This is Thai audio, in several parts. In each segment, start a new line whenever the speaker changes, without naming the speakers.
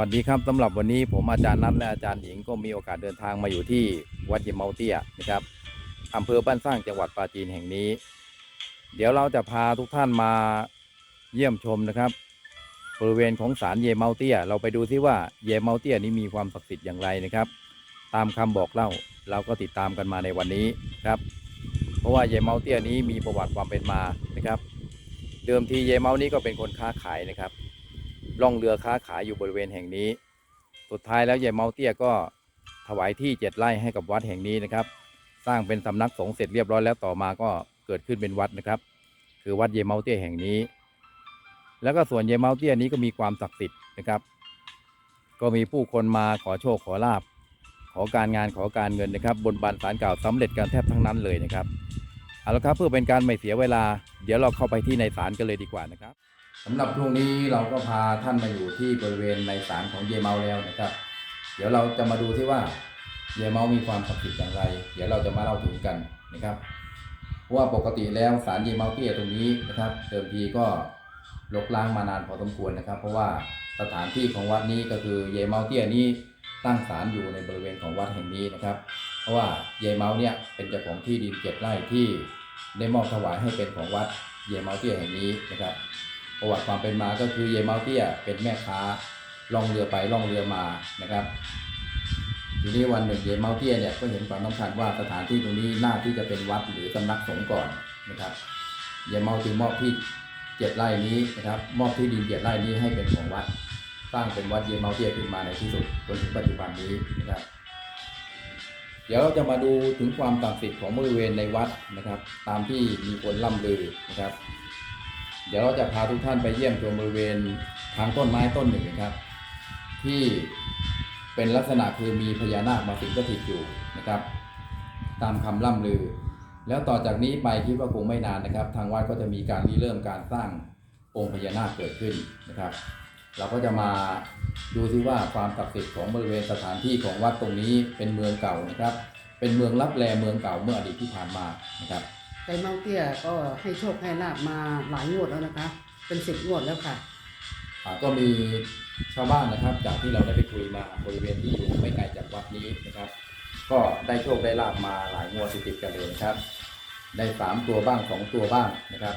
สวัสดีครับสำหรับวันนี้ผมอาจารย์นัทและอาจารย์หญิงก็มีโอกาสเดินทางมาอยู่ที่วัดเยมเมาเตียนะครับอำเภอบ้านสร้างจังหวัดปราจีนแห่งนี้ เดี๋ยวเราจะพาทุกท่านมาเยี่ยมชมนะครับ บริเวณของศาลเยเมาเตีย เราไปดูซิว่าเยเมาเตียนี้มีความศักดิ์สิทธิ์อย่างไรนะครับ ตามคำบอกเล่าเราก็ติดตามกันมาในวันนี้ครับ เพราะว่าเยเมาเตียนี้มีประวัติความเป็นมานะครับ เดิมทีเยเมานี้ก็เป็นคนค้าขายนะครับ ล่องเรือค้าขายอยู่บริเวณแห่งนี้ สุดท้ายแล้วยายเมาเตี้ยก็ถวายที่เจ็ดไร่ให้กับวัดแห่งนี้นะครับ สร้างเป็นสำนักสงฆ์เสร็จเรียบร้อยแล้วต่อมาก็เกิดขึ้นเป็นวัดนะครับ คือวัดเยเมาเตี้ยแห่งนี้ แล้วก็ส่วนเยเมาเตี้ยนี้ก็มีความศักดิ์สิทธิ์นะครับ ก็มีผู้คนมาขอโชคขอลาบขอการงานขอการเงินนะครับ บนบานสารกล่าวสำเร็จกันแทบทั้งนั้นเลยนะครับเอาละครับเพื่อเป็นการไม่เสียเวลา เดี๋ยวเราเข้าไปที่ในศาลกันเลยดีกว่านะครับ สำหรับช่วงนี้เราก็พาท่านมาอยู่ที่บริเวณในศาลของเยเมาแล้วนะครับ เดี๋ยวเราจะมาดูที่ว่าเยเมามีความศักดิ์สิทธิ์อย่างไร เดี๋ยวเราจะมาเล่าถึงกันนะครับเพราะว่าปกติแล้วศาลเยเมาเตี้ยตรงนี้นะครับเดิมทีก็ลกล้างมานานพอสมควรนะครับ เพราะว่าสถานที่ของวัดนี้ก็คือเยเมาเตี้ยนี้ตั้งศาลอยู่ในบริเวณของวัดแห่งนี้นะครับ เพราะว่าเยเมาเนี่ยเป็นเจ้าของที่ดินเจ็ดไร่ที่ได้มอบถวายให้เป็นของวัดเยเมาเตี้ยแห่งนี้นะครับ ประวัติความเป็นมาก็คือเยเมาเตียเป็นแม่ค้าล่องเรือไปล่องเรือมานะครับ ทีนี้วันหนึ่งเยเมาเตียเนี่ยก็เห็นความสำคัญว่าสถานที่ตรงนี้น่าที่จะเป็นวัดหรือสำนักสงฆ์ก่อนนะครับเยเมาจึงมอบที่เจ็ดไร่นี้นะครับมอบที่ดินเจ็ดไร่นี้ให้เป็นของวัด สร้างเป็นวัดเยเมาเตียขึ้นมาในที่สุดจนถึงปัจจุบันนี้นะครับเดี๋ยวเราจะมาดูถึงความศักดิ์สิทธิ์ของบริเวณในวัดนะครับ ตามที่มีคนล่ำลือนะครับ เดี๋ยวเราจะพาทุกท่านไปเยี่ยมชมบริเวณทางต้นไม้ต้นหนึ่งนะครับ ที่เป็นลักษณะคือมีพญานาคมาสิงสถิตอยู่นะครับ ตามคำล่ำลือ แล้วต่อจากนี้ไปคิดว่าคงไม่นานนะครับ ทางวัดก็จะมีการริเริ่มการสร้างองค์พญานาคเกิดขึ้นนะครับ เราก็จะมาดูซิว่าความศักดิ์สิทธิ์ของบริเวณสถานที่ของวัดตรงนี้เป็นเมืองเก่านะครับ เป็นเมืองรับแลเมืองเก่าเมื่ออดีตที่ผ่านมานะครับ
ไก่เมาเตี้ยก็ให้โชคให้ลาบมาหลายงวดแล้วนะคะ เป็นสิบงวดแล้วค่ะ
อ่าก็มีชาวบ้านนะครับ จากที่เราได้ไปคุยมาบริเวณที่อยู่ไม่ไกลจากวัดนี้นะครับ ก็ได้โชคได้ลาบมาหลายงวดติดๆกันเลยนะครับ ได้สามตัวบ้างสองตัวบ้างนะครับ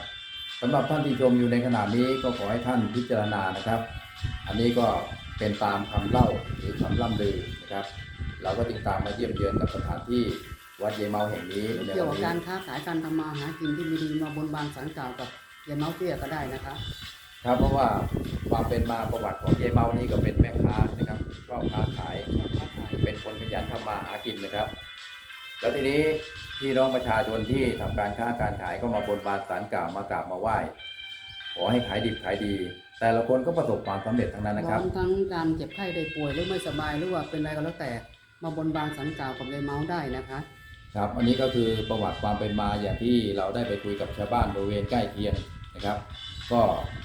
สำหรับท่านที่ชมอยู่ในขณะนี้ก็ขอให้ท่านพิจารณานะครับ อันนี้ก็เป็นตามคำเล่าหรือคำล่ำลือนะครับ เราก็ติดตามมาเยี่ยมเยือนกับสถานที่ วัดเยเมาแห่งนี้ใน
เกี่ยว
วั
กับ
น
การ
นี้
ค้าขายการทำมาหากินที่มีดีมาบนบานสารกล่าวกับยายเมาเตี้ยก็ได้นะคะ
ครับเพราะว่าความเป็นมาประวัติของเยเมานี่ก็เป็นแม่ค้านะครับชอบค้าขายเป็นคนขยันทำมาหากินนะครับ แล้วทีนี้พี่น้องประชาชนที่ทำการค้าการขายก็มาบนบานสารกล่าวมากราบมาไหว้ขอให้ขายดิบขายดี แต่ละคนก็ประสบความสำเร็จทั้งนั้นนะ
พ
ค
ร้
รั
อบมทั้งการเจ็บไข้ได้ป่วยหรือไม่สบายหรือว่าเป็นอะไรก็แล้วแต่มาบนบานสารกล่าวกับยายเมาได้นะคะ
ครับ อันนี้ก็คือประวัติความเป็นมาอย่างที่เราได้ไปคุยกับชาวบ้านบริเวณใกล้เคียงนะครับ ก็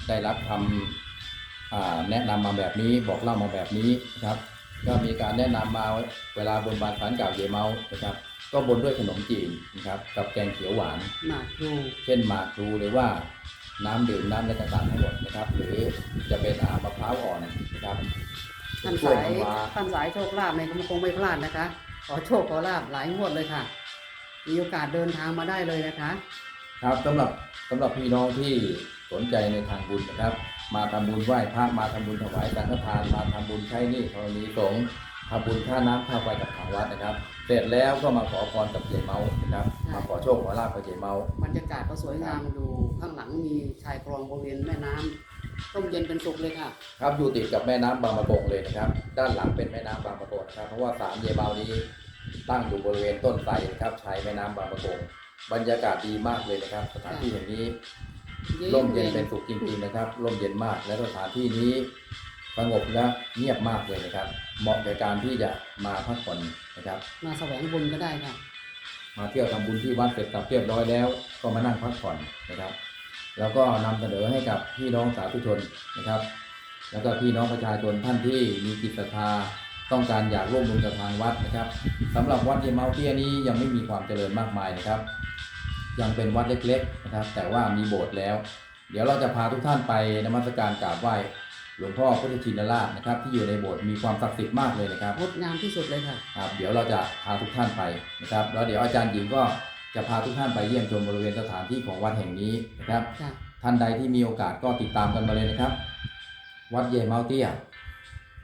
ได้รับคำอ่าแนะนำมาแบบนี้บอกเล่ามาแบบนี้นะครับ ก็มีการแนะนำมาเวลาบนบานสารกล่าวเยเมานะครับ ก็บนด้วยขนมจีนนะครับกับแกงเขียวหวาน
หมากดู
เช่นหมากพลูหรือว่าน้ำดื่มน้ำอะไรต่างๆทั้งหมดนะครับ หรือจะเป็นอามะพร้าวอ่อนนะครับ
ท่าน
กล้วย
สาย
น้ำว้า
ท่านสายโชคลาภในยคงไม่พลาดนะคะ ขอโชคขอลาบหลายงวดเลยค่ะ มีโอกาสเดินทางมาได้เลยนะคะ
ครับสำหรับสำหรับพี่น้องที่สนใจในทางบุญนะครับ มาทำบุญไหว้พระมาทำบุญถวายสังฆทาน มาทำบุญใช้หนี้ธรณีสงฆ์ทำบุญค่าน้ำค่าไฟกับทางวัดนะครับ เสร็จแล้วก็มาขอพรกับเจเมานะครับ มาขอโชคขอลาภกับเจเมา
บรรยากาศก็สวยงามดูข้างหลังมีชายคลองบริเวณแม่น้ำ ร่มเย็นเป็นสุขเลยค่ะ
ครับอยู่ติดกับแม่น้ำบางประกงเลยนะครับ ด้านหลังเป็นแม่น้ำบางประกงนะครับ เพราะว่าศาลเยเมานี้ตั้งอยู่บริเวณต้นไทรนะครับชายแม่น้ำบางประกงบรรยากาศดีมากเลยนะครับ สถานที่แห่งนี้ ร่มเย็นเป็นสุขจริงๆนะครับร่มเย็นมากและสถานที่นี้สงบและเงียบมากเลยนะครับ เหมาะในการที่จะมาพักผ่อนนะครับ
มาแสวงบุญก็ได้ค่ะ
มาเที่ยวทำบุญที่วัดเสร็จสับเรียบร้อยแล้ว ก็มานั่งพักผ่อนนะครับ แล้วก็นำเสนอให้กับพี่น้องสาธุชนนะครับ แล้วก็พี่น้องประชาชนท่านที่มีจิตศรัทธาต้องการอยากร่วมบุญกับทางวัดนะครับสำหรับวัดเยเมาเตี้ยนี้ยังไม่มีความเจริญมากมายนะครับ ยังเป็นวัดเล็กๆนะครับ แต่ว่ามีโบสถ์แล้ว เดี๋ยวเราจะพาทุกท่านไปนมัสการกราบไหว้หลวงพ่อพุทธชินราชนะครับ ที่อยู่ในโบสถ์มีความศักดิ์สิทธิ์มากเลยนะครับ
งดงามที่สุดเลยค่ะ
ครับ เดี๋ยวเราจะพาทุกท่านไปนะครับ แล้วเดี๋ยวอาจารย์หญิงก็ จะพาทุกท่านไปเยี่ยมชมบริเวณสถานที่ของวัดแห่งนี้นะครับ
ค่ะ
ท่านใดที่มีโอกาสก็ติดตามกันมาเลยนะครับ วัดเยเมาเตี้ย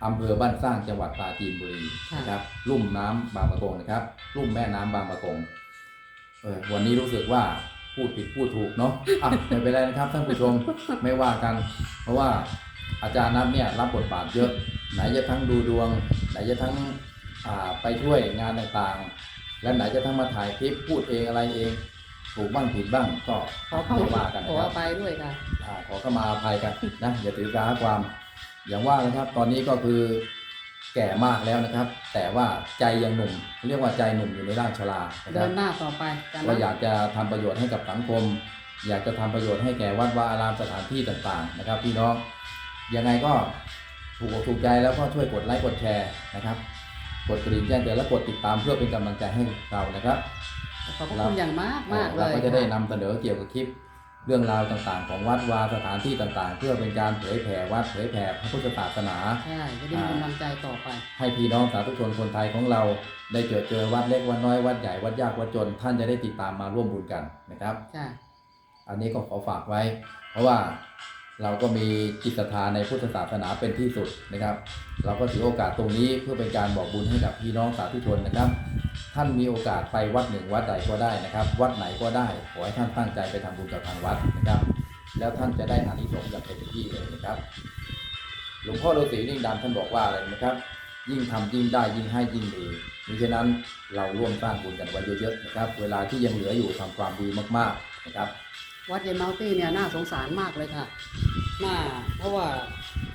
อำเภอบ้านสร้างจังหวัดปราจีนบุรี
ค่ะ
นะครับลุ่มน้ำบางปะกงนะครับลุ่มแม่น้ำบางปะกงเออวันนี้รู้สึกว่าพูดผิดพูดถูกเนาะอะไม่เป็นไรนะครับท่านผู้ชมไม่ว่ากัน เพราะว่าอาจารย์นัทเนี่ยรับบทบาทเยอะ ไหนจะทั้งดูดวง ไหนจะทั้งอ่าไปช่วยงานต่างๆ และไหนจะทั้งมาถ่ายคลิปพูดเองอะไรเองถูกบ้างผิดบ้างก็
ขอเข้า
ไม่ว่ากัน
ข
นะ
อ
ครับ
ไปด้วยค่ะ
อ่าขอเข้ามาอภัยกันนะอย่าถือสาความ อย่างว่านะครับ ตอนนี้ก็คือแก่มากแล้วนะครับ แต่ว่าใจยังหนุ่มเรียกว่าใจหนุ่มอยู่ในร่างชรานะค
เดิ
รับ
นหน้าต่อไปกัน
ว่า
นะ
อยากจะทำประโยชน์ให้กับสังคม อยากจะทำประโยชน์ให้แก่วัดวาอารามสถานที่ต่างๆ นะครับ พี่น้องยังไงก็ถูกอกถูกใจแล้วก็ช่วยกดไลค์กดแชร์นะครับ กดกระดิ่งแจ้งเตือนและกดติดตามเพื่อเป็นกำลังใจให้เรานะครับ
ขอบพระคุณอย่างมากมากเล
เรา
ย
ก็จะได้
ค่
นำเสนอเกี่ยวกับคลิป เรื่องราวต่างๆ ของวัดวาสถานที่ต่างๆ เพื่อเป็นการเผยแผ่วัดเผยแผ่พระพุทธศาสนา
ใช่จะได้มีกำลังใจต่อไป
ให้พี่น้องสาธุชนคนไทยของเรา ได้เจอเจอวัดเล็กวัดน้อยวัดใหญ่วัดยากวัดจน ท่านจะได้ติดตามมาร่วมบุญกันนะครับ
ค่ะ
อันนี้ก็ขอฝากไว้ เพราะว่า เราก็มีจิตศรัทธาในพุทธศาสนาเป็นที่สุดนะครับ เราก็ถือโอกาสตรงนี้เพื่อเป็นการบอกบุญให้กับพี่น้องสาธุชนนะครับ ท่านมีโอกาสไปวัดหนึ่งวัดใดก็ได้นะครับ วัดไหนก็ได้ขอให้ท่านตั้งใจไปทำบุญกับทางวัดนะครับ แล้วท่านจะได้อานิสงส์อย่างเต็มที่เลยนะครับ หลวงพ่อฤาษีนิ่งดำท่านบอกว่าอะไรนะครับ ยิ่งทำยิ่งได้ยิ่งให้ยิ่งดีมิฉะนั้นเราร่วมสร้างบุญกันไว้เยอะๆนะครับ เวลาที่ยังเหลืออยู่ทำความดีมากๆนะครับ
วัดเยนมัลตี้เนี่ยน่าสงสารมากเลยค่ะน่าเพราะว่า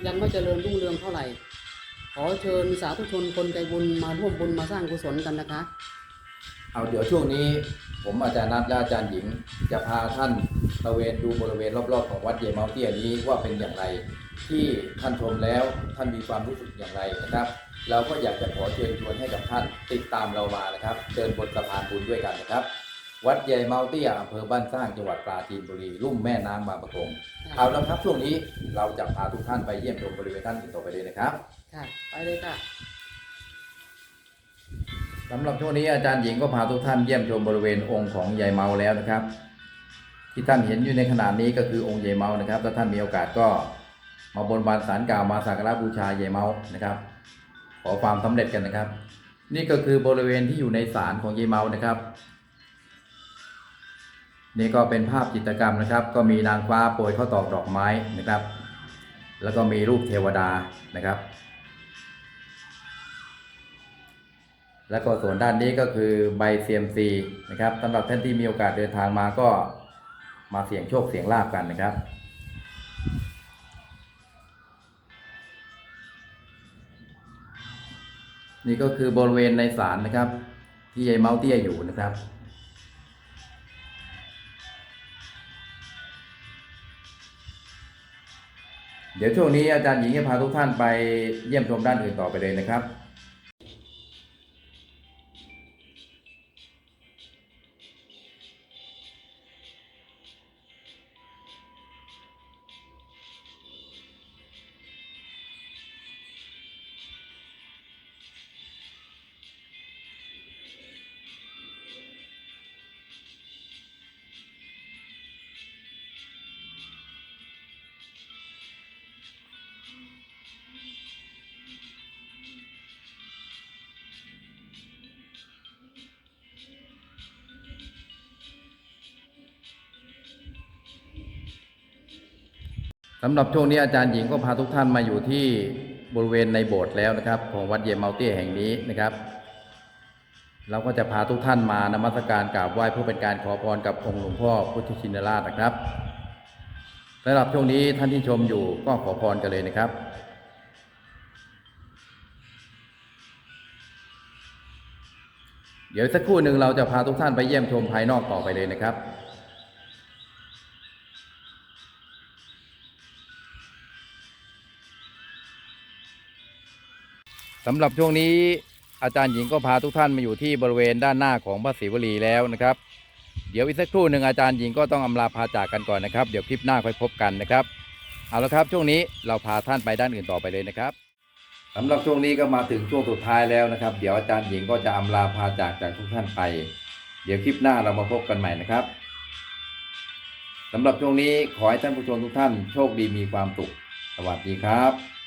ยังไม่เจริญรุ่งเรืองเท่าไหร่ ขอเชิญสาธุชนคนใจบุญมาร่วมบุญมาสร้างกุศลกันนะคะ
เอาเดี๋ยวช่วงนี้ ผมอาจารย์นัทและอาจารย์หญิง จะพาท่านตระเวนดูบริเวณรอบๆของวัดเยเมาเตี้นี้ว่าเป็นอย่างไร ที่ท่านชมแล้วท่านมีความรู้สึกอย่างไรนะครับ เราก็อยากจะขอเชิญชวนให้กับท่านติดตามเรามานะครับเดินบนสะพานบุญด้วยกันนะครับ วัดเยเมาเตี้ยอำเภอบ้านสร้างจังหวัดปราจีนบุรีลุ่มแม่น้ำบางประกงเอาแล้วครับช่วงนี้เราจะพาทุกท่านไปเยี่ยมชมบริเวณท่านอื่นต่อไปเลยนะครับ
ค่ะไปเลยค่ะ
สำหรับช่วงนี้อาจารย์หญิงก็พาทุกท่านเยี่ยมชมบริเวณองค์ของยายเมาแล้วนะครับ ที่ท่านเห็นอยู่ในขณะนี้ก็คือองค์ยายเมานะครับ ถ้าท่านมีโอกาสก็มาบนบานสารกล่าวมาสักการะบูชายายเมานะครับ ขอความสำเร็จกันนะครับ นี่ก็คือบริเวณที่อยู่ในศาลของยายเมานะครับ นี่ก็เป็นภาพจิตรกรรมนะครับ ก็มีนางฟ้าโปรยข้าวตอกดอกไม้นะครับ แล้วก็มีรูปเทวดานะครับ แล้วก็ส่วนด้านนี้ก็คือใบ CMC นะครับสำหรับท่านที่มีโอกาสเดินทางมาก็มาเสี่ยงโชคเสี่ยงลาบกันนะครับนี่ก็คือบริเวณในศาลนะครับ ที่ยายเมาเตี้ยอยู่นะครับ เดี๋ยวช่วงนี้อาจารย์หญิงจะพาทุกท่านไปเยี่ยมชมด้านอื่นต่อไปเลยนะครับ สำหรับช่วงนี้อาจารย์หญิงก็พาทุกท่านมาอยู่ที่บริเวณในโบสถ์แล้วนะครับ ของวัดเยเมาตี้แห่งนี้นะครับ เราก็จะพาทุกท่านมานมัสการกราบไหว้เพื่อเป็นการขอพรกับองค์หลวงพ่อพุทธชินราชนะครับสำหรับช่วงนี้ท่านที่ชมอยู่ก็ขอพรกันเลยนะครับเดี๋ยวสักครู่หนึ่งเราจะพาทุกท่านไปเยี่ยมชมภายนอกต่อไปเลยนะครับ สำหรับช่วงนี้อาจารย์หญิงก็พาทุกท่านมาอยู่ที่บริเวณด้านหน้าของพระศิวลีแล้วนะครับ เดี๋ยวอีกสักครู่หนึ่งอาจารย์หญิงก็ต้องอำลาพาจากกันก่อนนะครับ เดี๋ยวคลิปหน้าค่อยพบกันนะครับ เอาละครับช่วงนี้เราพาท่านไปด้านอื่นต่อไปเลยนะครับสำหรับช่วงนี้ก็มาถึงช่วงสุดท้ายแล้วนะครับ เดี๋ยวอาจารย์หญิงก็จะอำลาพาจากจากทุกท่านไป เดี๋ยวคลิปหน้าเรามาพบกันใหม่นะครับสำหรับช่วงนี้ขอให้ท่านผู้ชมทุกท่านโชคดีมีความสุข สวัสดีครับ